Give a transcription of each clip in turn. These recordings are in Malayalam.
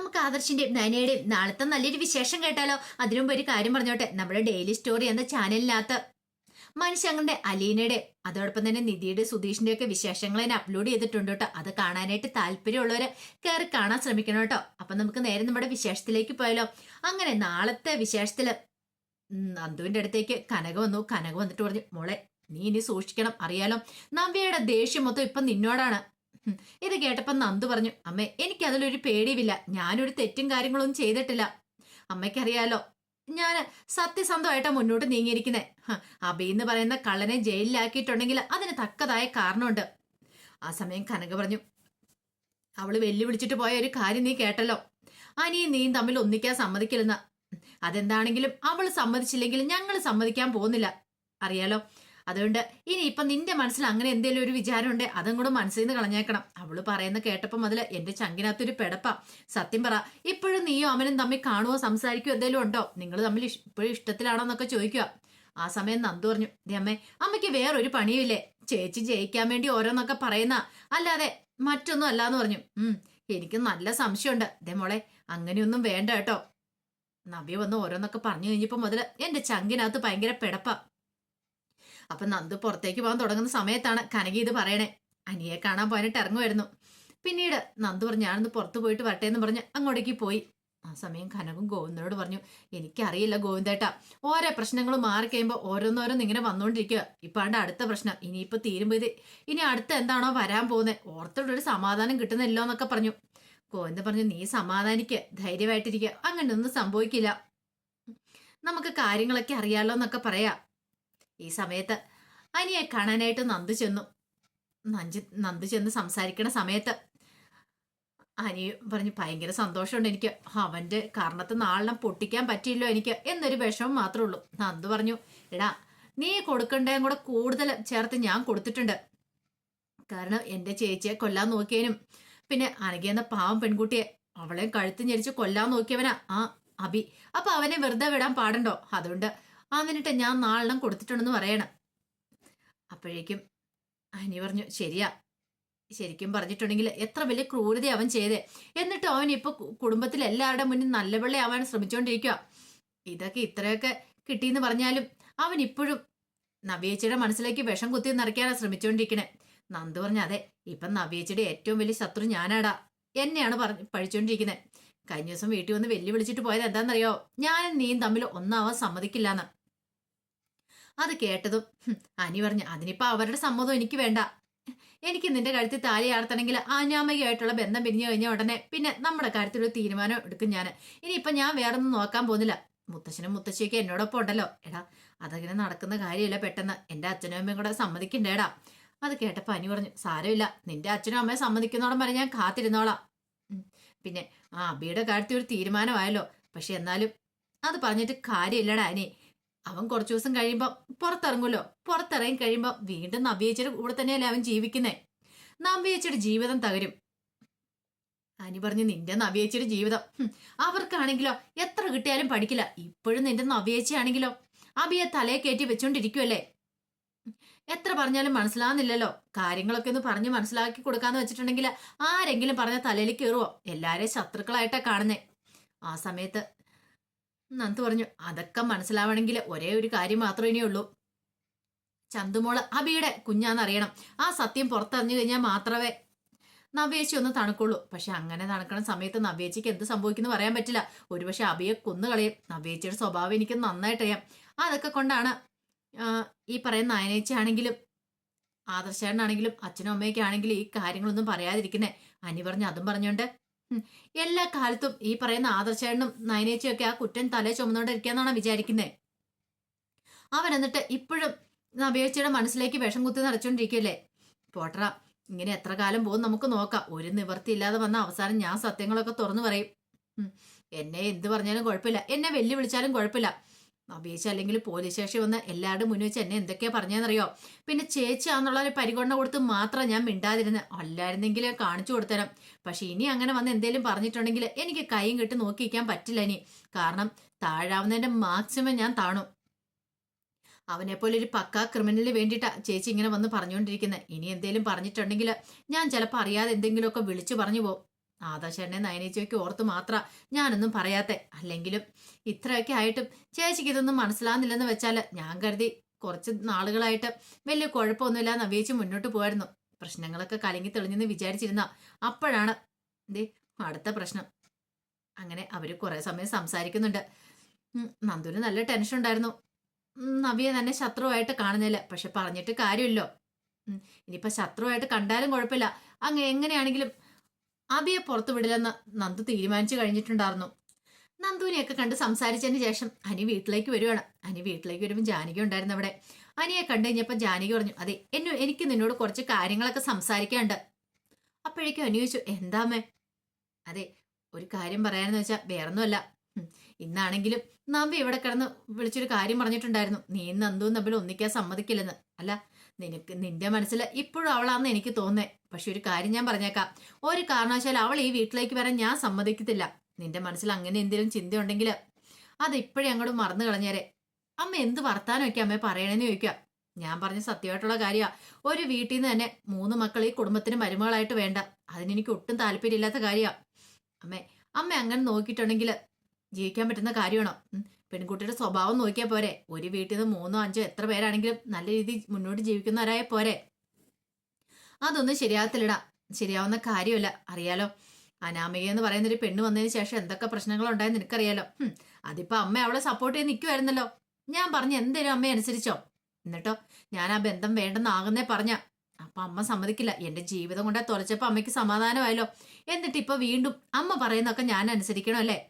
നമുക്ക് ആദർശിന്റെയും നയനയുടെയും നാളത്തെ നല്ലൊരു വിശേഷം കേട്ടാലോ? അതിനുമുമ്പ് ഒരു കാര്യം പറഞ്ഞോട്ടെ. നമ്മുടെ ഡെയിലി സ്റ്റോറി എന്ന ചാനലിനകത്ത് മനുഷ്യങ്ങളുടെ അലീനയുടെ അതോടൊപ്പം തന്നെ നിധിയുടെ സുധീഷിന്റെ ഒക്കെ വിശേഷങ്ങൾ ഞാൻ അപ്ലോഡ് ചെയ്തിട്ടുണ്ട് കേട്ടോ. അത് കാണാനായിട്ട് താല്പര്യമുള്ളവരെ കയറി കാണാൻ ശ്രമിക്കണം കേട്ടോ. അപ്പൊ നമുക്ക് നേരെ നമ്മുടെ വിശേഷത്തിലേക്ക് പോയാലോ? അങ്ങനെ നാളത്തെ വിശേഷത്തിൽ നന്ദുവിന്റെ അടുത്തേക്ക് കനക വന്നു. കനക വന്നിട്ട് പറഞ്ഞു മോളെ നീ ഇനി സൂക്ഷിക്കണം. അറിയാലോ? നവ്യയുടെ ദേഷ്യം മൊത്തം ഇപ്പൊ നിന്നോടാണ്. ഇത് കേട്ടപ്പോ നന്ദു പറഞ്ഞു അമ്മേ എനിക്ക് അതിലൊരു പേടിയുമില്ല. ഞാനൊരു തെറ്റും കാര്യങ്ങളൊന്നും ചെയ്തിട്ടില്ല. അമ്മയ്ക്കറിയാലോ ഞാൻ സത്യസന്ധമായിട്ടാ മുന്നോട്ട് നീങ്ങിയിരിക്കുന്നത് അബിന്ന് പറയുന്ന കള്ളനെ ജയിലിലാക്കിയിട്ടുണ്ടെങ്കിൽ അതിന് തക്കതായ കാരണമുണ്ട്. ആ സമയം കനക പറഞ്ഞു അവൾ വെല്ലുവിളിച്ചിട്ട് പോയ ഒരു കാര്യം നീ കേട്ടല്ലോ. അനിയും നീയും തമ്മിൽ ഒന്നിക്കാൻ സമ്മതിക്കില്ലെന്ന. അതെന്താണെങ്കിലും അവൾ സമ്മതിച്ചില്ലെങ്കിൽ ഞങ്ങൾ സമ്മതിക്കാൻ പോകുന്നില്ല. അറിയാലോ അതുകൊണ്ട് ഇനി ഇപ്പൊ നിന്റെ മനസ്സിൽ അങ്ങനെ എന്തെങ്കിലും ഒരു വിചാരം ഉണ്ട് അതും കൂടെ മനസ്സിൽ നിന്ന് കളഞ്ഞേക്കണം. അവൾ പറയുന്ന കേട്ടപ്പോ മുതൽ എന്റെ ചങ്കിനകത്തൊരു പെടപ്പ. സത്യം പറ ഇപ്പോഴും നീയോ അവനും തമ്മിൽ കാണുവോ സംസാരിക്കുവോ എന്തെങ്കിലും ഉണ്ടോ? നിങ്ങൾ തമ്മിൽ ഇപ്പോഴും ഇഷ്ടത്തിലാണോ എന്നൊക്കെ ചോദിക്കുക ആ സമയം നന്ദു പറഞ്ഞു അമ്മേ അമ്മയ്ക്ക് വേറൊരു പണിയുമില്ലേ? ചേച്ചി ജയിക്കാൻ വേണ്ടി ഓരോന്നൊക്കെ പറയുന്ന അല്ലാതെ മറ്റൊന്നും അല്ലാന്ന് പറഞ്ഞു. ഉം എനിക്ക് നല്ല സംശയമുണ്ട്. ദേ മോളെ അങ്ങനെയൊന്നും വേണ്ട കേട്ടോ. നവ്യ വന്ന് ഓരോന്നൊക്കെ പറഞ്ഞു കഴിഞ്ഞപ്പോ മുതൽ എന്റെ ചങ്കിനകത്ത് ഭയങ്കര പിടപ്പാ. അപ്പൊ നന്ദു പുറത്തേക്ക് പോകാൻ തുടങ്ങുന്ന സമയത്താണ് കനകി ഇത് പറയണേ. അനിയെ കാണാൻ പോയിട്ട് ഇറങ്ങുമായിരുന്നു. പിന്നീട് നന്ദു പറഞ്ഞു ഞാനൊന്ന് പുറത്തു പോയിട്ട് വരട്ടെ എന്ന് പറഞ്ഞ് അങ്ങോട്ടേക്ക് പോയി. ആ സമയം കനകും ഗോവിന്ദനോട് പറഞ്ഞു എനിക്കറിയില്ല ഗോവിന്ദേട്ട ഓരോ പ്രശ്നങ്ങൾ മാറി കഴിയുമ്പോൾ ഓരോന്നോരോന്ന് ഇങ്ങനെ വന്നുകൊണ്ടിരിക്കുക ഇപ്പാണ്ട് അടുത്ത പ്രശ്നം ഇനിയിപ്പോൾ തീരുമ്പോ ഇത് ഇനി അടുത്ത എന്താണോ വരാൻ പോകുന്നത് ഓർത്തോടൊരു സമാധാനം കിട്ടുന്നില്ലോ എന്നൊക്കെ പറഞ്ഞു. ഗോവിന്ദൻ പറഞ്ഞു നീ സമാധാനിക്ക് ധൈര്യമായിട്ടിരിക്കുക അങ്ങനെയൊന്നും സംഭവിക്കില്ല. നമുക്ക് കാര്യങ്ങളൊക്കെ അറിയാലോ എന്നൊക്കെ പറയാ. ഈ സമയത്ത്. അനിയെ കാണാനായിട്ട് നന്ദു ചെന്നു. നഞ്ച് നന്ദു ചെന്ന് സംസാരിക്കണ സമയത്ത് അനി പറഞ്ഞു ഭയങ്കര സന്തോഷമുണ്ട് എനിക്ക്. അവന്റെ കാരണത്ത് നാളെ പൊട്ടിക്കാൻ പറ്റിയില്ലോ എനിക്ക് എന്നൊരു വിഷമം മാത്രമേ ഉള്ളൂ. നന്ദു പറഞ്ഞു എടാ നീ കൊടുക്കണ്ടേം കൂടെ കൂടുതൽ ചേർത്ത് ഞാൻ കൊടുത്തിട്ടുണ്ട്. കാരണം എന്റെ ചേച്ചിയെ കൊല്ലാൻ നോക്കിയതിനും പിന്നെ അനകിയെന്ന പാവം പെൺകുട്ടിയെ അവളെ കഴുത്ത് ഞെരിച്ച് കൊല്ലാൻ നോക്കിയവനാ ആ അബി അപ്പൊ അവനെ വെറുതെ വിടാൻ പാടണ്ടോ? അതുകൊണ്ട് അവനിട്ട് ഞാൻ നാളെണ്ണം കൊടുത്തിട്ടുണ്ടെന്ന് പറയണം. അപ്പോഴേക്കും അനി പറഞ്ഞു ശരിയാ. ശരിക്കും പറഞ്ഞിട്ടുണ്ടെങ്കിൽ എത്ര വലിയ ക്രൂരത അവൻ ചെയ്തേ. എന്നിട്ട് അവൻ ഇപ്പൊ കുടുംബത്തിലെ എല്ലാവരുടെ മുന്നിൽ നല്ല ആവാൻ ശ്രമിച്ചുകൊണ്ടിരിക്കുക ഇതൊക്കെ ഇത്രയൊക്കെ കിട്ടിയെന്ന് പറഞ്ഞാലും അവൻ ഇപ്പോഴും നവ്യേച്ചിയുടെ മനസ്സിലേക്ക് വിഷം കുത്തി നിറയ്ക്കാനാ ശ്രമിച്ചുകൊണ്ടിരിക്കണേ നന്ദു പറഞ്ഞ അതെ ഇപ്പം നവ്യേച്ചിയുടെ ഏറ്റവും വലിയ ശത്രു ഞാനാടാ. എന്നെയാണ് പറഞ്ഞ് പഴിച്ചുകൊണ്ടിരിക്കുന്നത് കഴിഞ്ഞ ദിവസം വീട്ടിൽ വന്ന് വെല്ലുവിളിച്ചിട്ട് പോയത് എന്താണെന്നറിയോ ഞാനും നീയും തമ്മിൽ ഒന്നാവാൻ സമ്മതിക്കില്ലാന്ന്. അത് കേട്ടതും അനി പറഞ്ഞു അതിനിപ്പോ അവരുടെ സമ്മതം എനിക്ക് വേണ്ട. എനിക്ക് നിന്റെ കഴുത്തിൽ താലി ആർത്തണമെങ്കിൽ ആന്യാമികമായിട്ടുള്ള ബന്ധം പിരിഞ്ഞു കഴിഞ്ഞ ഉടനെ പിന്നെ നമ്മുടെ കാര്യത്തിൽ ഒരു തീരുമാനം എടുക്കും ഞാൻ ഇനിയിപ്പൊ ഞാൻ വേറൊന്നും നോക്കാൻ പോകുന്നില്ല. മുത്തശ്ശനും മുത്തശ്ശിയൊക്കെ എന്നോടൊപ്പം ഉണ്ടല്ലോ. എടാ അതങ്ങനെ നടക്കുന്ന കാര്യമില്ല പെട്ടെന്ന്. എന്റെ അച്ഛനും അമ്മയും കൂടെ സമ്മതിക്കണ്ടേടാ. അത് കേട്ടപ്പോൾ അനി പറഞ്ഞു സാരമില്ല. നിന്റെ അച്ഛനും അമ്മയെ സമ്മതിക്കുന്നോളം വരെ ഞാൻ കാത്തിരുന്നോളാം. പിന്നെ ആ അബിയുടെ കാര്യത്തിൽ ഒരു തീരുമാനമായല്ലോ. പക്ഷെ എന്നാലും അത് പറഞ്ഞിട്ട് കാര്യമില്ലടാ അനി. അവൻ കുറച്ചു ദിവസം കഴിയുമ്പോൾ പുറത്തിറങ്ങുമല്ലോ. പുറത്തിറങ്ങി കഴിയുമ്പോൾ വീണ്ടും നവ്യേച്ചിയുടെ കൂടെ തന്നെയല്ലേ അവൻ ജീവിക്കുന്നേ? നവ്യേച്ചിയുടെ ജീവിതം തകരും. അനി പറഞ്ഞു നിന്റെ നവ്യേച്ചിയുടെ ജീവിതം. അവർക്കാണെങ്കിലോ എത്ര കിട്ടിയാലും പഠിക്കില്ല. ഇപ്പോഴും നിന്റെ നവ്യേച്ചിയാണെങ്കിലോ അബിയെ തലയെ കയറ്റി വെച്ചോണ്ടിരിക്കുമല്ലേ എത്ര പറഞ്ഞാലും മനസ്സിലാവുന്നില്ലല്ലോ. കാര്യങ്ങളൊക്കെ ഒന്ന് പറഞ്ഞ് മനസ്സിലാക്കി കൊടുക്കാന്ന് വെച്ചിട്ടുണ്ടെങ്കിൽ ആരെങ്കിലും പറഞ്ഞ തലയിൽ കയറുവോ? എല്ലാരെയും ശത്രുക്കളായിട്ടാ കാണുന്നേ. ആ സമയത്ത് നന്ദു പറഞ്ഞു അതൊക്കെ മനസ്സിലാവണമെങ്കിൽ ഒരേ ഒരു കാര്യം മാത്രമേ ഇനിയുള്ളൂ ചന്തുമോൾ അബിയുടെ കുഞ്ഞാന്നറിയണം ആ സത്യം പുറത്തറിഞ്ഞു കഴിഞ്ഞാൽ മാത്രമേ നവ്യേച്ചി ഒന്ന് തണുക്കുള്ളൂ. പക്ഷെ അങ്ങനെ തണുക്കണ സമയത്ത് നവ്യേച്ചിക്ക് എന്ത് സംഭവിക്കുന്നു പറയാൻ പറ്റില്ല. ഒരുപക്ഷെ അബിയെ കൊന്നുകളയും നവ്യേച്ചിയുടെ സ്വഭാവം എനിക്ക് നന്നായിട്ടറിയാം അതൊക്കെ കൊണ്ടാണ് ഈ പറയുന്ന നായനേച്ചി ആണെങ്കിലും ആദർശേട്ടനാണെങ്കിലും അച്ഛനും അമ്മയൊക്കെ ആണെങ്കിലും ഈ കാര്യങ്ങളൊന്നും പറയാതിരിക്കുന്നേ. അനി പറഞ്ഞ് അതും പറഞ്ഞോണ്ട് ഉം, എല്ലാ കാലത്തും ഈ പറയുന്ന ആദർശേട്ടനും നയനേച്ചിയും ഒക്കെ ആ കുറ്റൻ തലേ ചുമന്നുകൊണ്ടിരിക്കാന്നാണ് വിചാരിക്കുന്നത് അവൻ എന്നിട്ട് ഇപ്പോഴും നവ്യേച്ചിയുടെ മനസ്സിലേക്ക് വിഷം കുത്തി നിറച്ചുകൊണ്ടിരിക്കുകയല്ലേ പോട്ടറ ഇങ്ങനെ എത്ര കാലം പോകും നമുക്ക് നോക്കാം. ഒരു നിവർത്തി ഇല്ലാതെ വന്ന അവസാനം ഞാൻ സത്യങ്ങളൊക്കെ തുറന്നു പറയും. എന്നെ എന്ത് പറഞ്ഞാലും കുഴപ്പമില്ല. എന്നെ വെല്ലുവിളിച്ചാലും കുഴപ്പമില്ല. അപേക്ഷ അല്ലെങ്കിൽ പോലീസ് സ്റ്റേഷൻ വന്ന് എല്ലാവരുടെ മുന്നിൽ വെച്ച് എന്നെ എന്തൊക്കെയാ പറഞ്ഞതെന്നറിയോ? പിന്നെ ചേച്ചി ആന്നുള്ള ഒരു പരിഗണന കൊടുത്ത് മാത്രം ഞാൻ മിണ്ടാതിരുന്ന്. അല്ലായിരുന്നെങ്കിൽ കാണിച്ചു കൊടുത്തരാം. പക്ഷെ ഇനി അങ്ങനെ വന്ന് എന്തെങ്കിലും പറഞ്ഞിട്ടുണ്ടെങ്കിൽ എനിക്ക് കൈയും കെട്ടി നോക്കിയിരിക്കാൻ പറ്റില്ല ഇനി. കാരണം താഴാവുന്നതിന്റെ മാക്സിമം ഞാൻ താണു. അവനെ പോലെ ഒരു പക്കാ ക്രിമിനലിന് വേണ്ടിയിട്ടാ ചേച്ചി ഇങ്ങനെ വന്ന് പറഞ്ഞുകൊണ്ടിരിക്കുന്നത് ഇനി എന്തെങ്കിലും പറഞ്ഞിട്ടുണ്ടെങ്കിൽ ഞാൻ ചിലപ്പോൾ അറിയാതെ എന്തെങ്കിലുമൊക്കെ വിളിച്ചു പറഞ്ഞു പോകും. ആദർശനെ നയനേച്ചയ്ക്ക് ഓർത്ത് മാത്ര ഞാനൊന്നും പറയാത്തെ. അല്ലെങ്കിലും ഇത്രയൊക്കെ ആയിട്ടും ചേച്ചിക്ക് ഇതൊന്നും മനസ്സിലാകുന്നില്ലെന്ന് വെച്ചാൽ ഞാൻ കരുതി കുറച്ച് നാളുകളായിട്ട് വലിയ കുഴപ്പമൊന്നുമില്ല നവീച്ച് മുന്നോട്ട് പോയിരുന്നു പ്രശ്നങ്ങളൊക്കെ കലങ്ങി തെളിഞ്ഞെന്ന് വിചാരിച്ചിരുന്ന അപ്പോഴാണ് ദേ അടുത്ത പ്രശ്നം. അങ്ങനെ അവർ കുറെ സമയം സംസാരിക്കുന്നുണ്ട്. നന്ദുവിന് നല്ല ടെൻഷൻ ഉണ്ടായിരുന്നു. നവിയെ തന്നെ ശത്രുവായിട്ട് കാണുന്നില്ല. പക്ഷെ പറഞ്ഞിട്ട് കാര്യമില്ലോ. ഇനിയിപ്പോൾ ഇനിയിപ്പൊ ശത്രുവായിട്ട് കണ്ടാലും കുഴപ്പമില്ല. അങ്ങ് എങ്ങനെയാണെങ്കിലും അബിയെ പുറത്തു വിടില്ലെന്ന് നന്ദു തീരുമാനിച്ചു കഴിഞ്ഞിട്ടുണ്ടായിരുന്നു. നന്ദുവിനെയൊക്കെ കണ്ട് സംസാരിച്ചതിന് ശേഷം അനി വീട്ടിലേക്ക് വരുവാണ്. അനി വീട്ടിലേക്ക് വരുമ്പോൾ ജാനകി ഉണ്ടായിരുന്നു അവിടെ. അനിയെ കണ്ടു കഴിഞ്ഞപ്പോൾ ജാനകി പറഞ്ഞു അതെ എന്നു എനിക്ക് നിന്നോട് കുറച്ച് കാര്യങ്ങളൊക്കെ സംസാരിക്കാനുണ്ട്. അപ്പോഴേക്കും അനി ചോദിച്ചു എന്താമേ അതെ ഒരു കാര്യം പറയാനെന്ന് വെച്ചാൽ വേറൊന്നുമല്ല. ഇന്നാണെങ്കിലും നമ്പി ഇവിടെ കിടന്ന് വിളിച്ചൊരു കാര്യം പറഞ്ഞിട്ടുണ്ടായിരുന്നു. നീ നന്ദുവും തമ്മിൽ ഒന്നിക്കാൻ സമ്മതിക്കില്ലെന്ന്. അല്ല നിനക്ക് നിന്റെ മനസ്സിൽ ഇപ്പോഴും അവളാന്ന് എനിക്ക് തോന്നേ പക്ഷെ ഒരു കാര്യം ഞാൻ പറഞ്ഞേക്കാം. ഒരു കാരണവശാൽ അവൾ ഈ വീട്ടിലേക്ക് വരാൻ ഞാൻ സമ്മതിക്കത്തില്ല. നിന്റെ മനസ്സിൽ അങ്ങനെ എന്തെങ്കിലും ചിന്തയുണ്ടെങ്കിൽ അത് ഇപ്പോഴേ അങ്ങോട്ട് മറന്നു കളഞ്ഞേരെ. അമ്മ എന്ത് വർത്താനമൊക്കെ അമ്മയെ പറയണേന്ന് ചോദിക്കുക. ഞാൻ പറഞ്ഞ സത്യമായിട്ടുള്ള കാര്യമാണ് ഒരു വീട്ടിൽ നിന്ന് തന്നെ മൂന്ന് മക്കൾ ഈ കുടുംബത്തിന് മരുമകളായിട്ട് വേണ്ട. അതിനെനിക്ക് ഒട്ടും താല്പര്യമില്ലാത്ത കാര്യമാണ് അമ്മേ അമ്മ അങ്ങനെ നോക്കിയിട്ടുണ്ടെങ്കിൽ ജീവിക്കാൻ പറ്റുന്ന കാര്യമാണോ? പെൺകുട്ടിയുടെ സ്വഭാവം നോക്കിയാൽ പോരെ. ഒരു വീട്ടിൽ നിന്ന് മൂന്നോ അഞ്ചോ എത്ര പേരാണെങ്കിലും നല്ല രീതിയിൽ മുന്നോട്ട് ജീവിക്കുന്നവരായ പോരെ. അതൊന്നും ശരിയാകത്തില്ലടാ. ശരിയാവുന്ന കാര്യമല്ല. അറിയാലോ അനാമിക എന്ന് പറയുന്ന ഒരു പെണ്ണ് വന്നതിന് ശേഷം എന്തൊക്കെ പ്രശ്നങ്ങൾ ഉണ്ടായെന്ന് നിനക്കറിയാലോ അതിപ്പോ അമ്മ അവളെ സപ്പോർട്ട് ചെയ്ത് നിൽക്കുമായിരുന്നല്ലോ ഞാൻ പറഞ്ഞ എന്തേലും അമ്മ അനുസരിച്ചോ. എന്നിട്ടോ ഞാൻ ആ ബന്ധം വേണ്ടെന്നാകുന്നേ പറഞ്ഞ. അപ്പൊ അമ്മ സമ്മതിക്കില്ല. എന്റെ ജീവിതം കൊണ്ട് തുലച്ചപ്പോ അമ്മയ്ക്ക് സമാധാനമായല്ലോ. എന്നിട്ട് ഇപ്പൊ വീണ്ടും അമ്മ പറയുന്നൊക്കെ ഞാൻ അനുസരിക്കണം അല്ലേ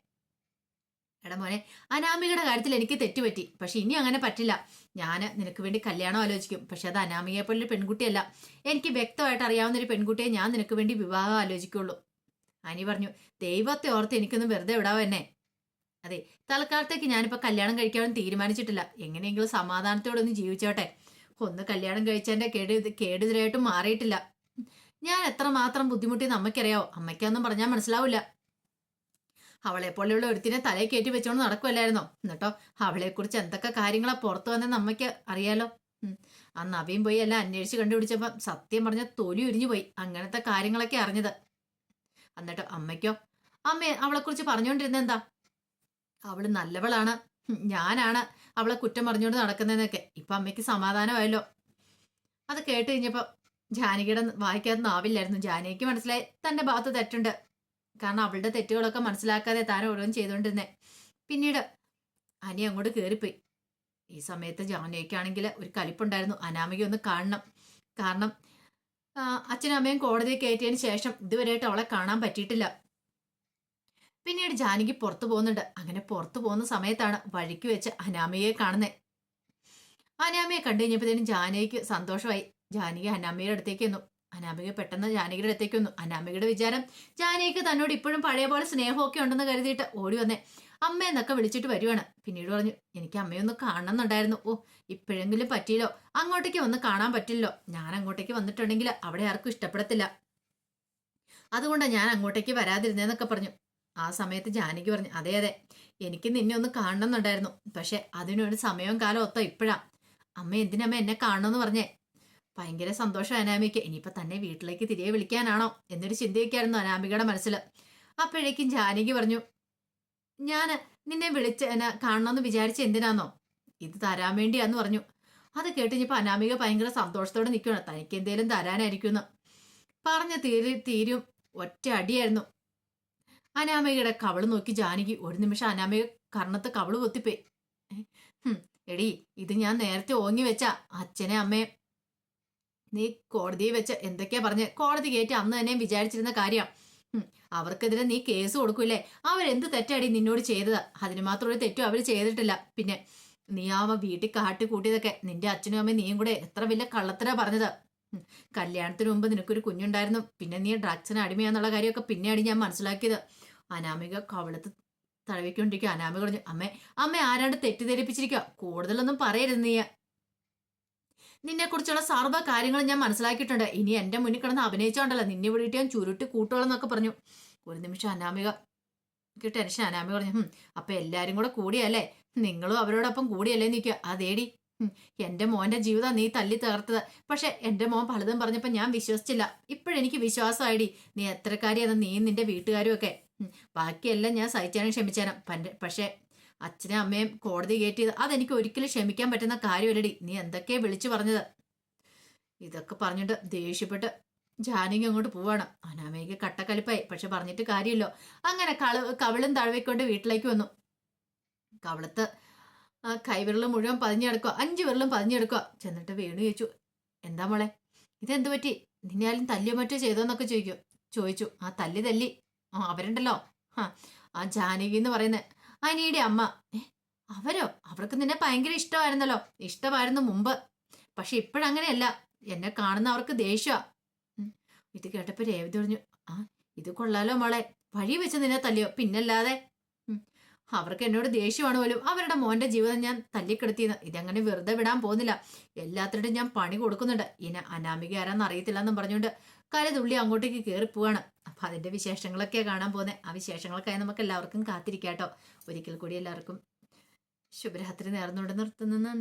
എടാ മോനെ അനാമികയുടെ കാര്യത്തിൽ എനിക്ക് തെറ്റുപറ്റി. പക്ഷെ ഇനി അങ്ങനെ പറ്റില്ല. ഞാൻ നിനക്ക് വേണ്ടി കല്യാണം ആലോചിക്കും. പക്ഷെ അത് അനാമികയെ പോലൊരു പെൺകുട്ടിയല്ല. എനിക്ക് വ്യക്തമായിട്ട് അറിയാവുന്ന ഒരു പെൺകുട്ടിയെ ഞാൻ നിനക്ക് വേണ്ടി വിവാഹം ആലോചിക്കുള്ളൂ. അനി പറഞ്ഞു ദൈവത്തെ ഓർത്ത് എനിക്കൊന്നും വെറുതെ വിടാവോ എന്നെ? അതെ തൽക്കാലത്തേക്ക് ഞാനിപ്പോൾ കല്യാണം കഴിക്കാനും തീരുമാനിച്ചിട്ടില്ല. എങ്ങനെയെങ്കിലും സമാധാനത്തോടെ ഒന്ന് ജീവിച്ചോട്ടെ. ഒന്ന് കല്യാണം കഴിച്ചതിന്റെ കേട് കേടുതിരായിട്ടും മാറിയിട്ടില്ല. ഞാൻ എത്ര മാത്രം ബുദ്ധിമുട്ടിയെന്ന് അമ്മയ്ക്കറിയാവോ? അമ്മയ്ക്കൊന്നും പറഞ്ഞാൽ മനസ്സിലാവില്ല. അവളെ പോലെയുള്ള ഒരുത്തിനെ തലയിൽ കയറ്റി വെച്ചോണ്ട് നടക്കുമല്ലായിരുന്നോ എന്നിട്ടോ അവളെ കുറിച്ച് എന്തൊക്കെ കാര്യങ്ങളാ പുറത്തു വന്നെന്ന് അമ്മയ്ക്ക് അറിയാലോ. ആ നവീൻ പോയി എല്ലാം അന്വേഷിച്ച് കണ്ടുപിടിച്ചപ്പം സത്യം പറഞ്ഞ തൊലി ഉരിഞ്ഞു പോയി അങ്ങനത്തെ കാര്യങ്ങളൊക്കെ അറിഞ്ഞത്. എന്നിട്ട് അമ്മയ്ക്കോ? അമ്മ അവളെ കുറിച്ച് പറഞ്ഞുകൊണ്ടിരുന്ന എന്താ? അവൾ നല്ലവളാണ്. ഞാനാണ് അവളെ കുറ്റം പറഞ്ഞുകൊണ്ട് നടക്കുന്നതെന്നൊക്കെ. ഇപ്പൊ അമ്മയ്ക്ക് സമാധാനമായല്ലോ. അത് കേട്ട് കഴിഞ്ഞപ്പോ ജാനകിയുടെ വായിക്കാതെ നാവില്ലായിരുന്നു ജാനകിക്ക് മനസ്സിലായി തന്റെ ഭാഗത്ത് തെറ്റുണ്ട്. കാരണം അവളുടെ തെറ്റുകളൊക്കെ മനസ്സിലാക്കാതെ താൻ ഓരോന്നും ചെയ്തുകൊണ്ടിരുന്നേ പിന്നീട് അനി അങ്ങോട്ട് കയറിപ്പോയി ഈ സമയത്ത് ജാനയ്ക്കാണെങ്കിൽ ഒരു കലിപ്പുണ്ടായിരുന്നു. അനാമിക ഒന്ന് കാണണം. കാരണം അച്ഛനും അമ്മയും കോടതിയിൽ കയറ്റിയതിന് ശേഷം ഇതുവരെയായിട്ട് അവളെ കാണാൻ പറ്റിയിട്ടില്ല. പിന്നീട് ജാനകി പുറത്തു പോകുന്നുണ്ട്. അങ്ങനെ പുറത്തു പോകുന്ന സമയത്താണ് വഴിക്ക് വെച്ച് അനാമിയെ കാണുന്നത് അനാമിയെ കണ്ടു കഴിഞ്ഞപ്പോഴത്തേനും ജാനകിക്ക് സന്തോഷമായി. ജാനകി അനാമയുടെ അടുത്തേക്ക് വന്നു അനാമിക പെട്ടെന്ന് ജാനകിയുടെ അടുത്തേക്ക് വന്നു. അനാമികയുടെ വിചാരം ജാനകിക്ക് തന്നോട് ഇപ്പോഴും പഴയ പോലെ സ്നേഹമൊക്കെ ഉണ്ടെന്ന് കരുതിയിട്ട് ഓടി വന്നേ. അമ്മ എന്നൊക്കെ വിളിച്ചിട്ട് വരുവാണ്. പിന്നീട് പറഞ്ഞു എനിക്ക് അമ്മയൊന്ന് കാണണമെന്നുണ്ടായിരുന്നു. ഓ ഇപ്പോഴെങ്കിലും പറ്റിയില്ലോ. അങ്ങോട്ടേക്ക് വന്ന് കാണാൻ പറ്റില്ലോ ഞാൻ അങ്ങോട്ടേക്ക് വന്നിട്ടുണ്ടെങ്കിൽ അവിടെ ആർക്കും ഇഷ്ടപ്പെടത്തില്ല. അതുകൊണ്ടാണ് ഞാൻ അങ്ങോട്ടേക്ക് വരാതിരുന്നേന്നൊക്കെ പറഞ്ഞു. ആ സമയത്ത് ജാനകി പറഞ്ഞു അതെ അതെ. എനിക്ക് നിന്നെ ഒന്ന് കാണണമെന്നുണ്ടായിരുന്നു. പക്ഷെ അതിനൊരു സമയവും കാലം ഒത്തോ ഇപ്പോഴാ. അമ്മ എന്തിനമ്മ എന്നെ കാണണമെന്ന് പറഞ്ഞേ? ഭയങ്കര സന്തോഷം അനാമിക്ക്. ഇനിയിപ്പോ തന്നെ വീട്ടിലേക്ക് തിരികെ വിളിക്കാനാണോ? എന്നൊരു ചിന്തയൊക്കെയായിരുന്നു അനാമികയുടെ മനസ്സിൽ അപ്പോഴേക്കും ജാനകി പറഞ്ഞു ഞാൻ നിന്നെ വിളിച്ച് എന്നെ കാണണമെന്ന് വിചാരിച്ച എന്തിനാന്നോ? ഇത് തരാൻ വേണ്ടിയാന്ന് പറഞ്ഞു. അത് കേട്ട് കേട്ടിഞ്ഞപ്പോ അനാമിക ഭയങ്കര സന്തോഷത്തോടെ നിൽക്കുകയാണ് തനിക്ക് എന്തേലും തരാനായിരിക്കുമെന്ന്. പറഞ്ഞ തീരി തീരും. ഒറ്റ അടിയായിരുന്നു. അനാമികയുടെ കവൾ നോക്കി ജാനകി. ഒരു നിമിഷം അനാമിക കർണത്ത് കവൾ കൊത്തിപ്പോയി. എടി ഇത് ഞാൻ നേരത്തെ ഓങ്ങി വെച്ച അച്ഛനെ അമ്മയെ നീ കോടതിയിൽ വെച്ച് എന്തൊക്കെയാ പറഞ്ഞ്? കോടതി കയറ്റി അന്ന് തന്നെ വിചാരിച്ചിരുന്ന കാര്യം. അവർക്കെതിരെ നീ കേസ് കൊടുക്കൂലേ അവരെന്ത് തെറ്റാടി നിന്നോട് ചെയ്തത്? അതിന് മാത്രം ഒരു തെറ്റും അവർ ചെയ്തിട്ടില്ല. പിന്നെ നീ ആവ വീട്ടിൽ കാട്ടി കൂട്ടിയതൊക്കെ നിന്റെ അച്ഛനും അമ്മയും നീയും കൂടെ എത്ര വലിയ കള്ളത്തരാ പറഞ്ഞത്. കല്യാണത്തിന് മുമ്പ് നിനക്കൊരു കുഞ്ഞുണ്ടായിരുന്നു. പിന്നെ നീ ഡ്രഗ്സിന് അടിമയാന്നുള്ള കാര്യമൊക്കെ പിന്നെയാണ് ഞാൻ മനസ്സിലാക്കിയത്. അനാമിക കവളത്ത് തഴവിക്കൊണ്ടിരിക്കുക അനാമിക പറഞ്ഞു അമ്മേ അമ്മ ആരാണ്ട് തെറ്റിദ്ധരിപ്പിച്ചിരിക്കുക കൂടുതലൊന്നും പറയരുത് നീ നിന്നെ കുറിച്ചുള്ള സർവ കാര്യങ്ങളും ഞാൻ മനസ്സിലാക്കിയിട്ടുണ്ട്. ഇനി എന്റെ മുന്നിൽ കിടന്ന് അഭിനയിച്ചോണ്ടല്ലോ. നിന്നെ വിളിയിട്ട് ഞാൻ ചുരുട്ടി കൂട്ടോളെന്നൊക്കെ പറഞ്ഞു. ഒരു നിമിഷം അനാമിക എനിക്ക് ടെൻഷൻ. അനാമിക പറഞ്ഞു "ഹും, അപ്പൊ എല്ലാരും കൂടെ കൂടിയല്ലേ? നിങ്ങളും അവരോടൊപ്പം കൂടിയല്ലേ നിൽക്കുക അതേടി. ഉം, എന്റെ മോന്റെ ജീവിതം നീ തല്ലി തകർത്തത്. പക്ഷെ എന്റെ മോൻ പലതും പറഞ്ഞപ്പോ ഞാൻ വിശ്വസിച്ചില്ല. ഇപ്പോഴെനിക്ക് വിശ്വാസമായിടി. നീ എത്രക്കാരിയാന്ന് നീ നിന്റെ വീട്ടുകാരും ഒക്കെ. ബാക്കിയെല്ലാം ഞാൻ സഹിച്ചാനും ക്ഷമിച്ചാനും. പക്ഷെ അച്ഛനും അമ്മയും കോടതി കയറ്റിയത് അതെനിക്ക് ഒരിക്കലും ക്ഷമിക്കാൻ പറ്റുന്ന കാര്യമല്ലടി. നീ എന്തൊക്കെ വിളിച്ചു പറഞ്ഞത്? ഇതൊക്കെ പറഞ്ഞിട്ട് ദേഷ്യപ്പെട്ട് ജാനകി അങ്ങോട്ട് പോവാണ്. അനാമയ്ക്ക് കട്ടക്കലിപ്പായി. പക്ഷെ പറഞ്ഞിട്ട് കാര്യമില്ലോ. അങ്ങനെ കള കവിളും തഴവിക്കൊണ്ട് വീട്ടിലേക്ക് വന്നു. കവിളത്ത് ആ മുഴുവൻ പതിഞ്ഞെടുക്കുക അഞ്ച് വിരലും പതിഞ്ഞെടുക്കുക ചെന്നിട്ട് വീണു ചോദിച്ചു എന്താ മോളെ? ഇതെന്ത് പറ്റി? നിന്നെ ആരും തല്ലിയോ മറ്റോ ചെയ്തോന്നൊക്കെ ചോദിക്കും. ചോദിച്ചു ആ തല്ലി തല്ലി. ആ അവരുണ്ടല്ലോ. ആ ആ ജാനകി എന്ന് പറയുന്നത്. അനിയുടെ അമ്മ. അവരോ? അവർക്ക് നിന്നെ ഭയങ്കര ഇഷ്ടമായിരുന്നല്ലോ. ഇഷ്ടമായിരുന്നു മുമ്പ്. പക്ഷെ ഇപ്പോഴങ്ങനെയല്ല. എന്നെ കാണുന്ന അവർക്ക് ദേഷ്യമാ ഇത് കേട്ടപ്പോൾ രേവതി പറഞ്ഞു ആ ഇത് കൊള്ളാലോ മോളെ. വഴി വെച്ച് നിന്നെ തല്ലിയോ? പിന്നല്ലാതെ. അവർക്ക് എന്നോട് ദേഷ്യമാണ് പോലും. അവരുടെ മോന്റെ ജീവിതം ഞാൻ തല്ലിക്കെടുത്തിയെന്ന് ഇതങ്ങനെ വെറുതെ വിടാൻ പോകുന്നില്ല. എല്ലാത്തിനും ഞാൻ പണി കൊടുക്കുന്നുണ്ട്. ഇനി അനാമിക ആരാന്ന് അറിയത്തില്ല എന്നും പറഞ്ഞുകൊണ്ട് കരതുള്ളി അങ്ങോട്ടേക്ക് കയറി പോവാണ്. അപ്പൊ അതിന്റെ വിശേഷങ്ങളൊക്കെ കാണാൻ പോകുന്നത് ആ വിശേഷങ്ങൾക്കായി നമുക്ക് എല്ലാവർക്കും കാത്തിരിക്കാട്ടോ. ഒരിക്കൽ കൂടി എല്ലാവർക്കും ശുഭരാത്രി നേർന്നുകൊണ്ട് നിർത്തുന്നു.